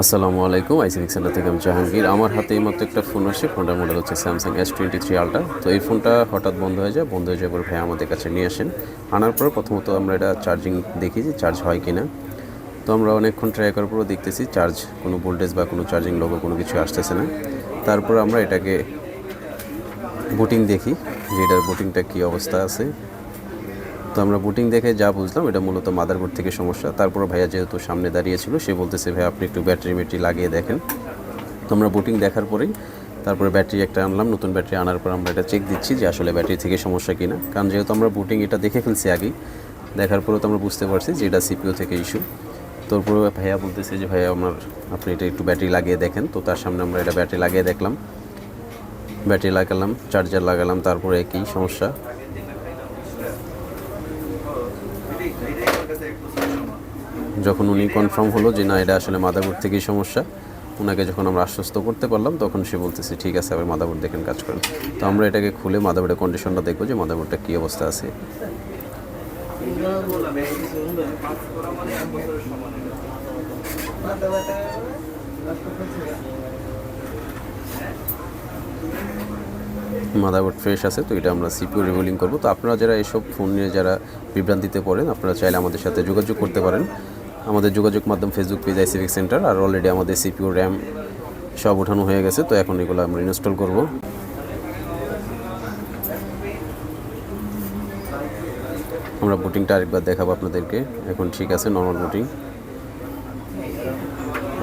আসসালামু আলাইকুম আইসিনিক সেন্টার থেকে আমি জাহাঙ্গীর। আমার হাতে এই মাত্র একটা ফোন আসছে, ফোনটার মডেল হচ্ছে Samsung S twenty three ultra তো এই ফোনটা হঠাৎ বন্ধ হয়ে যায়, বন্ধ হয়ে যাওয়ার পর ভাই আমাদের কাছে নিয়ে আসেন। আনার পর প্রথমত আমরা এটা চার্জিং দেখি যে চার্জ হয় কি না তো আমরা অনেকক্ষণ ট্রাই করার পরও দেখতেছি চার্জ কোনো ভোল্টেজ বা কোনো চার্জিং লোগো কোনো কিছু আসতেছে না। তারপর আমরা এটাকে বুটিং দেখি যে এটার বুটিংটা কী অবস্থা আছে। তো আমরা বুটিং দেখে যা বুঝলাম, এটা মূলত মাদারবোর্ড থেকে সমস্যা। তারপর ভাইয়া যেহেতু সামনে দাঁড়িয়েছিল সে বলতেছে ভাই আপনি একটু ব্যাটারি ব্যাটারি লাগিয়ে দেখেন। তো আমরা বুটিং দেখার পরেই তারপরে ব্যাটারি একটা আনলাম, নতুন ব্যাটারি আনার পর আমরা এটা চেক দিচ্ছি যে আসলে ব্যাটারি থেকে সমস্যা কিনা। কারণ যেহেতু আমরা বুটিং এটা দেখে ফেলছি আগেই, দেখার পরেও তো আমরা বুঝতে পারছি যে এটা সিপিও থেকে ইস্যু তারপরে ভাইয়া বলতেছে যে, ভাইয়া, আমার, আপনি এটা একটু ব্যাটারি লাগিয়ে দেখেন। তো তার সামনে আমরা এটা ব্যাটারি লাগিয়ে দেখলাম। ব্যাটারি লাগালাম চার্জার লাগালাম, তারপরে একই সমস্যা? যখন উনি কনফার্ম হলো যে না, এটা আসলে মাদারবোর্ড থেকেই সমস্যা ওনাকে যখন আমরা আশ্বস্ত করতে পারলাম, তখন সে বলতেছে, ঠিক আছে, আবার মাদারবোর্ড দেখেন, কাজ করেন। তো আমরা এটাকে খুলে মাদারবোর্ডের কন্ডিশনটা দেখব যে মাদারবোর্ডটা কী অবস্থা আছে। মাদারবোর্ড ফ্রেশ আছে, তো এটা আমরা সিপিও রিভোলিং করব। তো আপনারা যারা এসব ফোন নিয়ে যারা বিভ্রান্তিতে পড়েন, আপনারা চাইলে আমাদের সাথে যোগাযোগ করতে পারেন। আমাদের যোগাযোগ মাধ্যম ফেসবুক পেজ আইসিভিক সেন্টার আর অলরেডি আমাদের সিপিও র্যাম সব ওঠানো হয়ে গেছে, তো এখন এগুলো আমরা ইনস্টল করব। আমরা বুটিংটা আরেকবার দেখাবো আপনাদেরকে। এখন ঠিক আছে নর্মাল বুটিং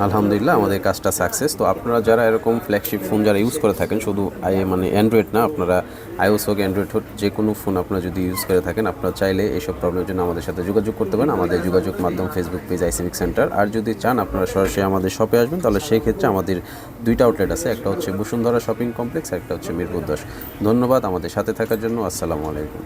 আলহামদুলিল্লাহ, আমাদের কাজটা সাকসেস তো আপনারা যারা এরকম ফ্ল্যাগশিপ ফোন যারা ইউজ করে থাকেন, শুধু আই মানে অ্যান্ড্রয়েড না, আপনারা আইওস হোক অ্যান্ড্রয়েড হোক, যে কোনো ফোন আপনারা যদি ইউজ করে থাকেন, আপনারা চাইলে এইসব প্রবলেমের জন্য আমাদের সাথে যোগাযোগ করতে পারেন। আমাদের যোগাযোগ মাধ্যম ফেসবুক পেজ আইসিভিক সেন্টার আর যদি চান, আপনারা সরাসরি আমাদের শপে আসবেন, তাহলে সেই ক্ষেত্রে আমাদের দুইটা আউটলেট আছে। একটা হচ্ছে বসুন্ধরা শপিং কমপ্লেক্স একটা হচ্ছে মিরপুর দশ ধন্যবাদ আমাদের সাথে থাকার জন্য। আসসালামু আলাইকুম।